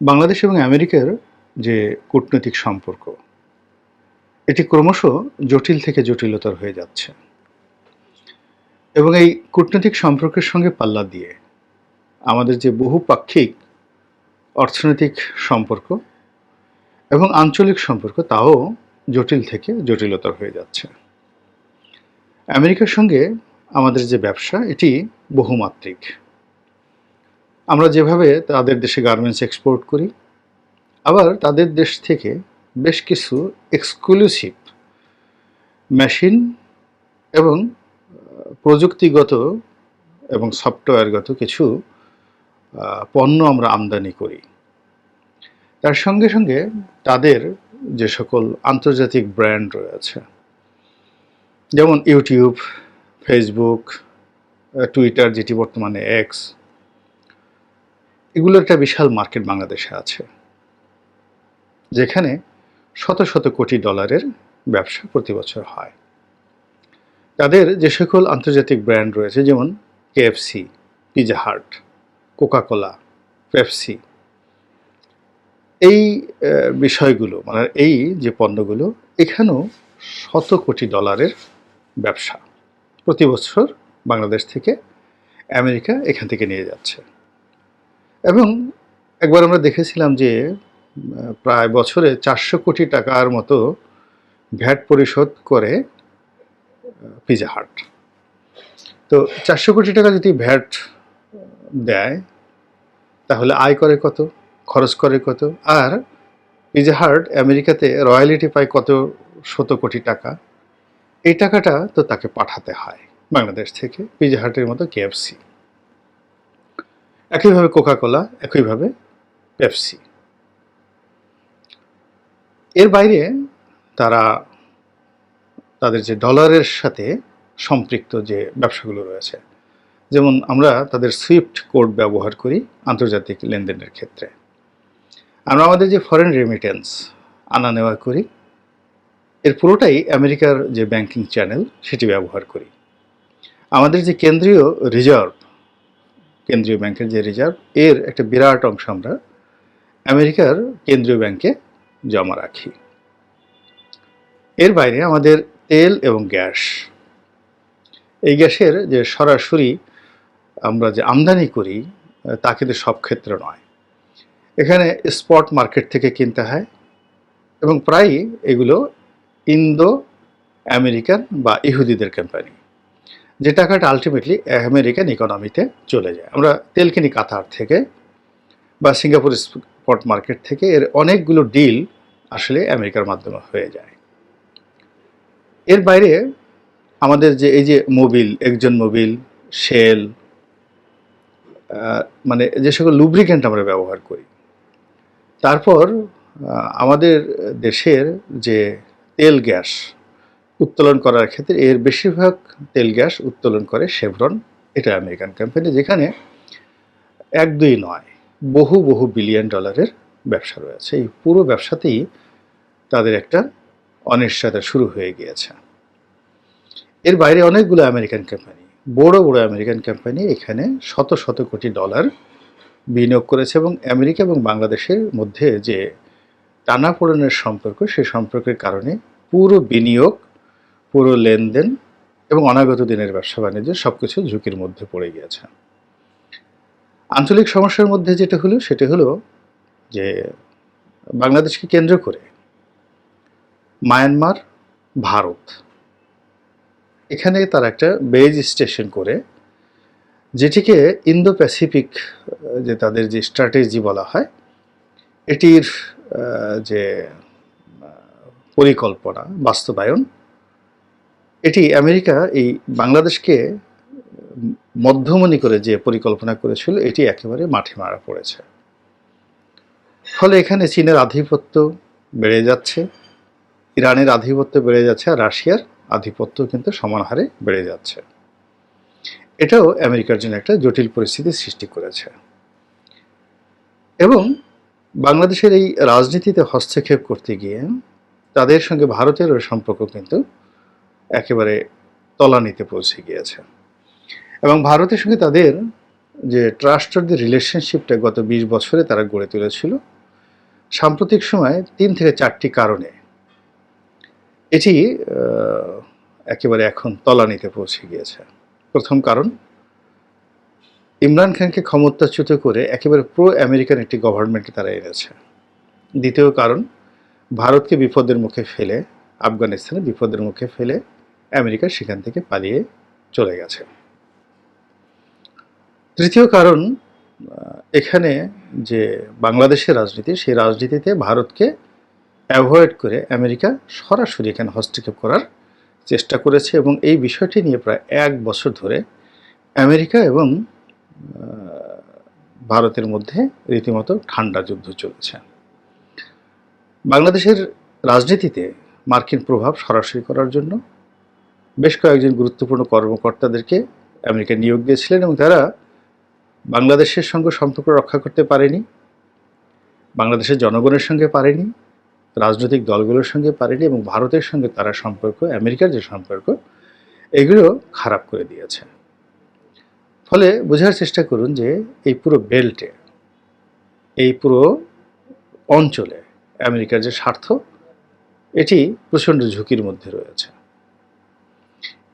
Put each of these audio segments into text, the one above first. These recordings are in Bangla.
বাংলাদেশ এবং আমেরিকার যে কূটনৈতিক সম্পর্ক, এটি ক্রমশ জটিল থেকে জটিলতর হয়ে যাচ্ছে। এবং এই কূটনৈতিক সম্পর্কের সঙ্গে পাল্লা দিয়ে আমাদের যে বহুপাক্ষিক অর্থনৈতিক সম্পর্ক এবং আঞ্চলিক সম্পর্ক, তাও জটিল থেকে জটিলতর হয়ে যাচ্ছে। আমেরিকার সঙ্গে আমাদের যে ব্যবসা, এটি বহুমাত্রিক। আমরা যেভাবে তাদের দেশে গার্মেন্টস এক্সপোর্ট করি, আবার তাদের দেশ থেকে বেশ কিছু এক্সক্লুসিভ মেশিন এবং প্রযুক্তিগত এবং সফটওয়্যারগত কিছু পণ্য আমরা আমদানি করি। তার সঙ্গে সঙ্গে তাদের যে সকল আন্তর্জাতিক ব্র্যান্ড রয়েছে, যেমন ইউটিউব ফেসবুক টুইটার যেটি বর্তমানে এক্স এগুলোর একটা বিশাল মার্কেট বাংলাদেশে আছে, যেখানে শত শত কোটি ডলারের ব্যবসা প্রতি বছর হয়। তাদের যে সকল আন্তর্জাতিক ব্র্যান্ড রয়েছে, যেমন KFC Pizza Hut Coca Cola Pepsi এই বিষয়গুলো মানে এই যে পণ্যগুলো, এখানেও শত কোটি ডলারের ব্যবসা প্রতি বছর বাংলাদেশ থেকে আমেরিকা এখান থেকে নিয়ে যাচ্ছে। এবং একবার আমরা দেখেছিলাম যে প্রায় বছরে চারশো কোটি টাকার মতো ভ্যাট পরিশোধ করে পিজা হাট তো চারশো কোটি টাকা যদি ভ্যাট দেয়, তাহলে আয় করে কত, খরচ করে কত? আর পিজা হাট আমেরিকাতে রয়্যালিটি পায় কত শত কোটি টাকা? এই টাকাটা তো তাকে পাঠাতে হয়, বাংলাদেশ থেকে পিজা হাটের মতো কেএফসি একইভাবে কোকাকোলা একইভাবে পেপসি এর বাইরে তারা তাদের যে ডলারের সাথে সম্পৃক্ত যে ব্যবসাগুলো রয়েছে, যেমন আমরা তাদের সুইফট কোড ব্যবহার করি আন্তর্জাতিক লেনদেনের ক্ষেত্রে। আমরা আমাদের যে ফরেন রেমিটেন্স আনা নেওয়া করি, এর পুরোটাই আমেরিকার যে ব্যাংকিং চ্যানেল সেটি ব্যবহার করি। আমাদের যে কেন্দ্রীয় রিজার্ভ কেন্দ্রীয় ব্যাংকের যে রিজার্ভ, এর একটা বিরাট অংশ আমরা আমেরিকার কেন্দ্রীয় ব্যাংকে জমা রাখি। এর বাইরে আমাদের তেল এবং গ্যাস। এই গ্যাসের যে সরাসরি আমরা যে আমদানি করি, তা কিন্তু সব ক্ষেত্রে নয়। এখানে স্পট মার্কেট থেকে কিনতে হয় এবং প্রায়ই এগুলো ইন্দো আমেরিকান বা ইহুদিদের কোম্পানি। যে টাকাটা আলটিমেটলি আমেরিকান ইকোনমিতে চলে যায়। আমরা তেল কিনি কাতার থেকে বা সিঙ্গাপুর স্পট মার্কেট থেকে এর অনেকগুলো ডিল আসলে আমেরিকার মাধ্যমে হয়ে যায়। এর বাইরে আমাদের যে, এই যে মোবিল, একজন মোবিল, শেল মানে যে সকল লুব্রিকেন্ট আমরা ব্যবহার করি, তারপর আমাদের দেশের যে তেল গ্যাস উত্তোলন করার ক্ষেত্রে এর বেশিরভাগ তেল গ্যাস উত্তোলন করে শেভরন এটা আমেরিকান কোম্পানি যেখানে এক দুই নয়, বহু বহু বিলিয়ন ডলারের ব্যবসা রয়েছে। এই পুরো ব্যবসাতেই তাদের একটা অনিশ্চয়তা শুরু হয়ে গিয়েছে। এর বাইরে অনেকগুলো আমেরিকান কোম্পানি বড় বড় আমেরিকান কোম্পানি এখানে শত শত কোটি ডলার বিনিয়োগ করেছে এবং আমেরিকা এবং বাংলাদেশের মধ্যে যে টানাপোড়েনের সম্পর্ক, সে সম্পর্কের কারণে পুরো বিনিয়োগ পুরো লেনদেন এবং অনাগত দিনের ব্যবসা বাণিজ্য সব কিছু ঝুঁকির মধ্যে পড়ে গিয়েছে। আঞ্চলিক সমস্যার মধ্যে যেটা হলো, সেটা হলো যে বাংলাদেশকে কেন্দ্র করে মায়ানমার, ভারত, এখানে তারা একটা বেজ স্টেশন করে, যেটিকে ইন্দো প্যাসিফিক যে তাদের যে স্ট্র্যাটেজি বলা হয়, এটির যে পরিকল্পনা, বাস্তবায়ন এটি আমেরিকা এই বাংলাদেশকে মধ্যমণি করে যে পরিকল্পনা করেছিল, এটি একেবারে মাঠে মারা পড়েছে। ফলে এখানে চীনের আধিপত্য বেড়ে যাচ্ছে, ইরানের আধিপত্য বেড়ে যাচ্ছে আর রাশিয়ার আধিপত্য কিন্তু সমান হারে বেড়ে যাচ্ছে। এটাও আমেরিকার জন্য একটা জটিল পরিস্থিতি সৃষ্টি করেছে। এবং বাংলাদেশের এই রাজনীতিতে হস্তক্ষেপ করতে গিয়ে তাদের সঙ্গে ভারতেরও সম্পর্ক কিন্তু একেবারে তলানিতে পৌঁছে গিয়েছে এবং ভারতের সঙ্গে তাদের যে ট্রাস্ট অফ দি রিলেশনশিপটা গত বিশ বছরে তারা গড়ে তুলেছিল, সাম্প্রতিক সময়ে তিন থেকে চারটি কারণে এটি একেবারে এখন তলানিতে পৌঁছে গিয়েছে। প্রথম কারণ, ইমরান খানকে ক্ষমতাচ্যুত করে একেবারে প্রো আমেরিকান একটি গভর্নমেন্টকে তারা এনেছে। দ্বিতীয় কারণ, ভারতকে বিপদের মুখে ফেলে, আফগানিস্তানে বিপদের মুখে ফেলে আমেরিকা সেখান থেকে পালিয়ে চলে গেছে। তৃতীয় কারণ এখানে যে বাংলাদেশের রাজনীতি, সেই রাজনীতিতে ভারতকে অ্যাভয়েড করে আমেরিকা সরাসরি এখানে হস্তক্ষেপ করার চেষ্টা করেছে এবং এই বিষয়টি নিয়ে প্রায় এক বছর ধরে আমেরিকা এবং ভারতের মধ্যে রীতিমতো ঠান্ডা যুদ্ধ চলেছে। বাংলাদেশের রাজনীতিতে মার্কিন প্রভাব সরাসরি করার জন্য বেশ কয়েকজন গুরুত্বপূর্ণ কর্মকর্তাদেরকে আমেরিকা নিয়োগ দিয়েছিলেন এবং তারা বাংলাদেশের সঙ্গে সম্পর্ক রক্ষা করতে পারেনি, বাংলাদেশের জনগণের সঙ্গে পারেনি, রাজনৈতিক দলগুলোর সঙ্গে পারেনি এবং ভারতের সঙ্গে তারা সম্পর্ক, আমেরিকার যে সম্পর্ক, এগুলো খারাপ করে দিয়েছে। ফলে বোঝার চেষ্টা করুন যে এই পুরো বেল্টে, এই পুরো অঞ্চলে আমেরিকার যে স্বার্থ, এটি প্রচণ্ড ঝুঁকির মধ্যে রয়েছে।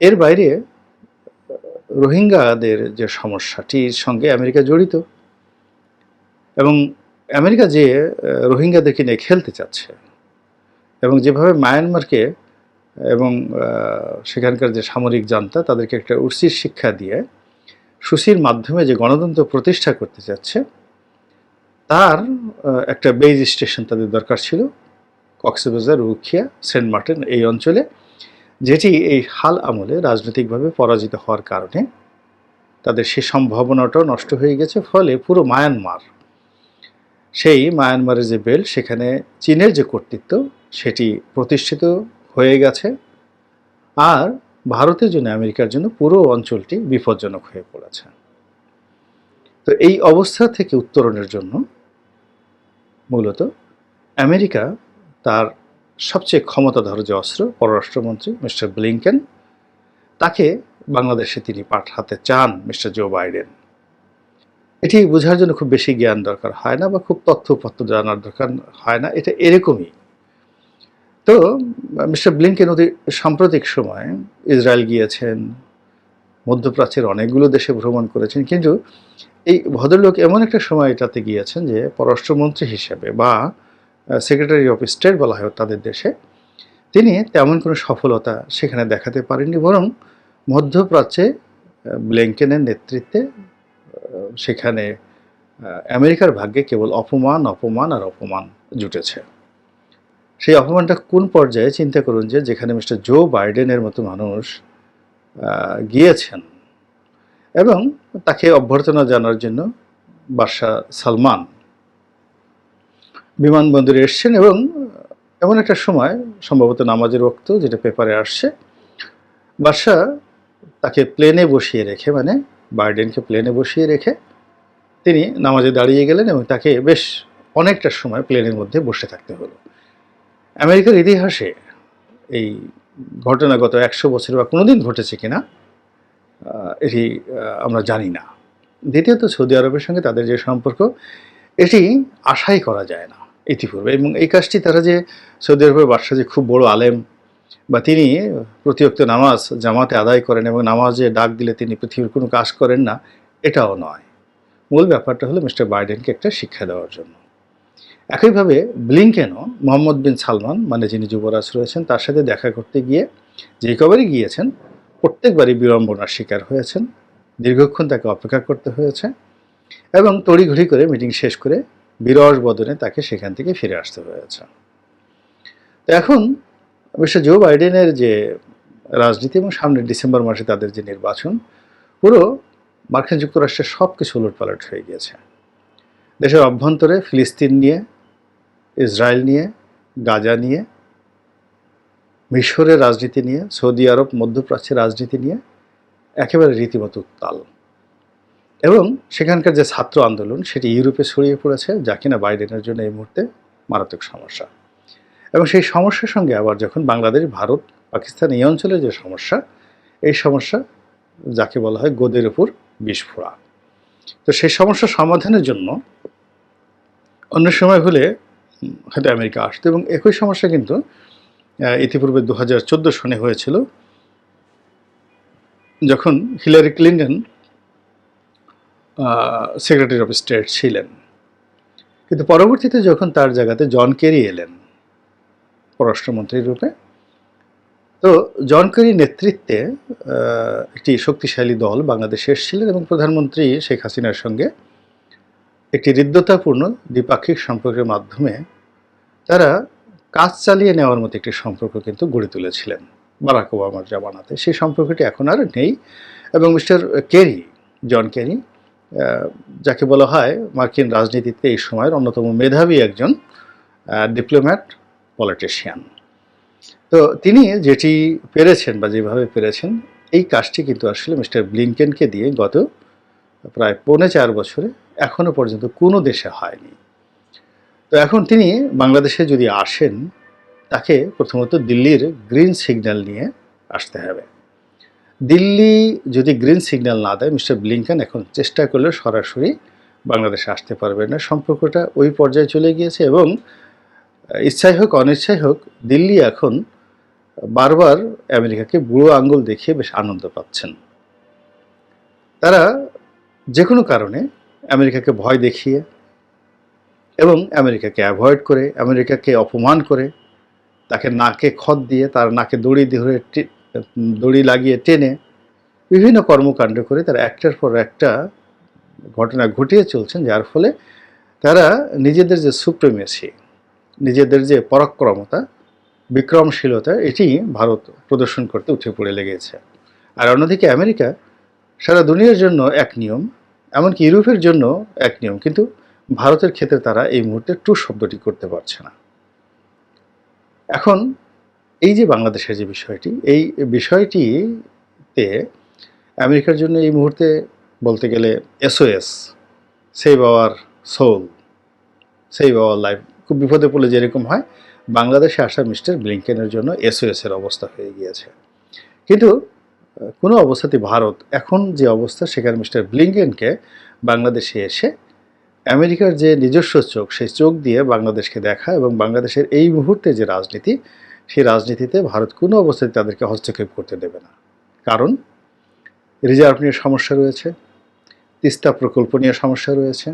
এর বাইরে রোহিঙ্গাদের যে সমস্যাটির সঙ্গে আমেরিকা জড়িত এবং আমেরিকা যে রোহিঙ্গাদেরকে নিয়ে খেলতে চাচ্ছে এবং যেভাবে মায়ানমারকে এবং সেখানকার যে সামরিক জান্তা তাদেরকে একটা উচিত শিক্ষা দিয়ে সুশীর মাধ্যমে যে গণতন্ত্র প্রতিষ্ঠা করতে চাচ্ছে, তার একটা বেজ স্টেশন তাদের দরকার ছিল, কক্সবাজার, রুখিয়া, সেন্ট মার্টিন এই অঞ্চলে। যেটি এই হাল আমলে রাজনৈতিকভাবে পরাজিত হওয়ার কারণে তাদের সে সম্ভাবনাটাও নষ্ট হয়ে গেছে, ফলে পুরো মায়ানমার, সেই মায়ানমারের যে বেল্ট সেখানে চীনের যে কর্তৃত্ব, সেটি প্রতিষ্ঠিত হয়ে গেছে। আর ভারতের জন্য আমেরিকার জন্য পুরো অঞ্চলটি বিপজ্জনক হয়ে পড়েছে। তো এই অবস্থা থেকে উত্তরণের জন্য মূলত আমেরিকা তার সবচেয়ে ক্ষমতাধর যে অস্ত্র পররাষ্ট্রমন্ত্রী মিস্টার ব্লিংকেন, তাকে বাংলাদেশে তিনি পাঠাতে চান মিস্টার জো বাইডেন। এটি বোঝার জন্য খুব বেশি জ্ঞান দরকার হয় না বা খুব তথ্যপত্র জানার দরকার হয় না, এটা এরকমই। তো, মিস্টার ব্লিংকেন অতি সাম্প্রতিক সময়ে ইসরায়েল গিয়েছেন, মধ্যপ্রাচ্যের অনেকগুলো দেশে ভ্রমণ করেছেন, কিন্তু এই ভদ্রলোক এমন একটা সময় এটাতে গিয়েছেন যে পররাষ্ট্রমন্ত্রী হিসেবে বা সেক্রেটারি অফ স্টেট বলা হয় তাদের দেশে তিনি তেমন কোনো সফলতা সেখানে দেখাতে পারেননি বরং মধ্যপ্রাচ্যে আহ, ব্লিংকেনের নেতৃত্বে সেখানে আমেরিকার ভাগ্যে কেবল অপমান অপমান আর অপমান জুটেছে। সেই অপমানটা কোন পর্যায়ে চিন্তা করুন যে যেখানে মিস্টার জো বাইডেনের মতো মানুষ গিয়েছেন। এবং তাকে অভ্যর্থনা জানার জন্য বাদশাহ সালমান বিমানবন্দরে এসছেন এবং এমন একটা সময়, সম্ভবত নামাজের রক্ত যেটা পেপারে আসছে, বাদশাহ তাকে প্লেনে বসিয়ে রেখে মানে বাইডেনকে প্লেনে বসিয়ে রেখে তিনি নামাজে দাঁড়িয়ে গেলেন এবং তাকে বেশ অনেকটা সময় প্লেনের মধ্যে বসে থাকতে হলো। আমেরিকার ইতিহাসে এই ঘটনা গত একশো বছর বা কোনোদিন ঘটেছে কিনা এটি আমরা জানি না। দ্বিতীয়ত সৌদি আরবের সঙ্গে তাদের যে সম্পর্ক, এটি আশাই করা যায় না। ইতিপূর্বে এবং এই কাজটি তারা যে সৌদি আরবের বাদশাহ যে খুব বড় আলেম বা তিনি প্রতিরক্ত নামাজ জামাতে আদায় করেন এবং নামাজে ডাক দিলে তিনি পৃথিবীর কোনো কাজ করেন না, এটাও নয়। মূল ব্যাপারটা হলো মিস্টার বাইডেনকে একটা শিক্ষা দেওয়ার জন্য। একইভাবে ব্লিংকেনও মোহাম্মদ বিন সালমান মানে যিনি যুবরাজ রয়েছেন, তার সাথে দেখা করতে গিয়ে যে কবারই গিয়েছেন, প্রত্যেকবারই বিড়ম্বনার শিকার হয়েছেন, দীর্ঘক্ষণ তাকে অপেক্ষা করতে হয়েছে এবং তড়িঘড়ি করে মিটিং শেষ করে বিরস বদনে তাকে সেখান থেকে ফিরে আসতে হয়েছে। তো এখন মিস্টার জো বাইডেনের যে রাজনীতি এবং সামনের ডিসেম্বর মাসে তাদের যে নির্বাচন, পুরো মার্কিন যুক্তরাষ্ট্রের সব কিছু উলটপালট হয়ে গিয়েছে। দেশের অভ্যন্তরে ফিলিস্তিন নিয়ে, ইসরায়েল নিয়ে, গাজা নিয়ে, মিশরের রাজনীতি নিয়ে, সৌদি আরব, মধ্যপ্রাচ্যের রাজনীতি নিয়ে একেবারে রীতিমতো উত্তাল। এবং সেখানকার যে ছাত্র আন্দোলন, সেটি ইউরোপে ছড়িয়ে পড়েছে, যা কিনা বাইডেনের জন্য এই মুহূর্তে মারাত্মক সমস্যা। এবং সেই সমস্যার সঙ্গে আবার যখন বাংলাদেশ, ভারত, পাকিস্তান এই অঞ্চলের যে সমস্যা, এই সমস্যা, যাকে বলা হয় গোদের উপর বিস্ফোরা তো সেই সমস্যা সমাধানের জন্য অন্য সময় হলে হয়তো আমেরিকা আসতো এবং একই সমস্যা কিন্তু ইতিপূর্বে দু হাজার চোদ্দ সনে হয়েছিল, যখন Hillary Clinton secretary of state ছিলেন। কিন্তু পরবর্তীতে যখন তার জায়গাতে জন কেরি এলেন পররাষ্ট্রমন্ত্রীর রূপে, তো জন কেরির নেতৃত্বে একটি শক্তিশালী দল বাংলাদেশে এসেছিলেন এবং প্রধানমন্ত্রী শেখ হাসিনার সঙ্গে একটি হৃদ্যতাপূর্ণ দ্বিপাক্ষিক সম্পর্কের মাধ্যমে তারা কাজ চালিয়ে নেওয়ার মতো একটি সম্পর্ক কিন্তু গড়ে তুলেছিলেন। বারাক ওবামার জামানাতে। সেই সম্পর্কটি এখন আর নেই এবং মিস্টার কেরি, জন কেরি যাকে বলা হয় মার্কিন রাজনীতিতে এই সময়ের অন্যতম মেধাবী একজন ডিপ্লোম্যাট পলিটিশিয়ান। তো তিনি যেটি পেরেছেন বা যেভাবে পেরেছেন, এই কাজটি কিন্তু আসলে মিস্টার ব্লিংকেনকে দিয়ে গত প্রায় পৌনে চার বছরে এখনও পর্যন্ত কোনো দেশে হয়নি। তো এখন তিনি বাংলাদেশে যদি আসেন, তাকে প্রথমত দিল্লির গ্রিন সিগন্যাল নিয়ে আসতে হবে। দিল্লি যদি গ্রিন সিগন্যাল না দেয়, মিস্টার ব্লিংকেন এখন চেষ্টা করলে সরাসরি বাংলাদেশে আসতে পারবে না। সম্পর্কটা ওই পর্যায়ে চলে গিয়েছে এবং ইচ্ছাই হোক, অনিচ্ছাই হোক, দিল্লি এখন বারবার আমেরিকাকে বুড়ো আঙ্গুল দেখিয়ে বেশ আনন্দ পাচ্ছেন। তারা যে কোনো কারণে আমেরিকাকে ভয় দেখিয়ে এবং আমেরিকাকে অ্যাভয়েড করে, আমেরিকাকে অপমান করে, তাকে নাকে খত দিয়ে, তার নাকে দড়ি ধরে দড়ি লাগিয়ে টেনে বিভিন্ন কর্মকাণ্ড করে তারা একটার পর একটা ঘটনা ঘটিয়ে চলছেন, যার ফলে তারা নিজেদের যে সুপ্রিমেসি নিজেদের যে পরাক্রমতা, বিক্রমশীলতা, এটি ভারত প্রদর্শন করতে উঠে পড়ে লেগেছে। আর অন্যদিকে আমেরিকা সারা দুনিয়ার জন্য এক নিয়ম, এমনকি ইউরোপের জন্য এক নিয়ম, কিন্তু ভারতের ক্ষেত্রে তারা এই মুহূর্তে টু শব্দটি করতে পারছে না। এখন এই যে বাংলাদেশের যে বিষয়টি, এই বিষয়টিতে আমেরিকার জন্য এই মুহূর্তে বলতে গেলে SOS save our soul save our life খুব বিপদে পড়লে যেরকম হয়, বাংলাদেশে আসা মিস্টার ব্লিংকেনের জন্য এসওএস এর অবস্থা হয়ে গিয়েছে। কিন্তু, কোনো অবস্থাতে ভারত এখন যে অবস্থা, সেখানে মিস্টার ব্লিংকেনকে বাংলাদেশে এসে আমেরিকার যে নিজস্ব চোখ, সেই চোখ দিয়ে বাংলাদেশকে দেখা এবং বাংলাদেশের এই মুহূর্তে যে রাজনীতি সেই রাজনীতিতে ভারত কোনো অবস্থায় তাদেরকে হস্তক্ষেপ করতে দেবে না। কারণ, রিজার্ভ নিয়ে সমস্যা রয়েছে, তিস্তা প্রকল্প নিয়ে সমস্যা রয়েছে,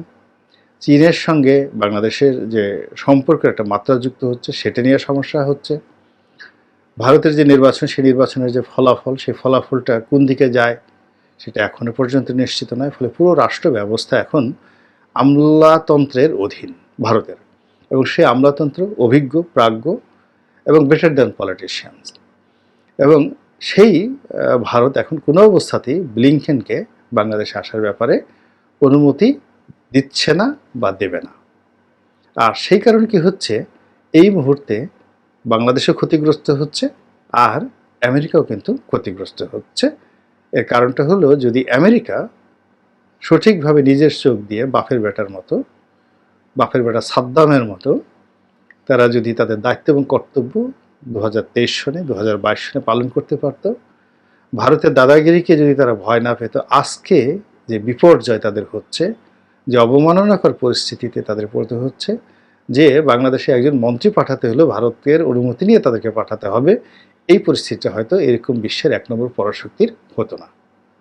চীনের সঙ্গে বাংলাদেশের যে সম্পর্ক একটা মাত্রাযুক্ত হচ্ছে, সেটা নিয়ে সমস্যা হচ্ছে। ভারতের যে নির্বাচন, সেই নির্বাচনের যে ফলাফল, সেই ফলাফলটা কোন দিকে যায়, সেটা এখনও পর্যন্ত নিশ্চিত নয়। ফলে পুরো রাষ্ট্র ব্যবস্থা এখন আমলাতন্ত্রের অধীন ভারতের। এবং সেই আমলাতন্ত্র অভিজ্ঞ, প্রাজ্ঞ এবং বেটার দ্যান পলিটিশিয়ানস এবং সেই ভারত এখন কোনো অবস্থাতেই ব্লিংকেনকে বাংলাদেশে আসার ব্যাপারে অনুমতি দিচ্ছে না বা দেবে না। আর সেই কারণে কি হচ্ছে? এই মুহূর্তে বাংলাদেশও ক্ষতিগ্রস্ত হচ্ছে, আর আমেরিকাও কিন্তু ক্ষতিগ্রস্ত হচ্ছে। এর কারণটা হলো, যদি আমেরিকা সঠিকভাবে নিজের চোখ দিয়ে বাফের বেটার মতো, বাফের বেটা সাদ্দামের মতো তারা যদি তাদের দায়িত্ব এবং কর্তব্য দু হাজার তেইশ সনে দু হাজার বাইশ সনে পালন করতে পারত, ভারতের দাদাগিরিকে যদি তারা ভয় না পেত, আজকে যে বিপর্যয় তাদের হচ্ছে, যে অবমাননাকর পরিস্থিতিতে তাদের পড়তে হচ্ছে, যে বাংলাদেশে একজন মন্ত্রী পাঠাতে হলেও ভারতের অনুমতি নিয়ে তাদেরকে পাঠাতে হবে, এই পরিস্থিতিটা হয়তো এরকম বিশ্বের এক নম্বর পরাশক্তির হতো না।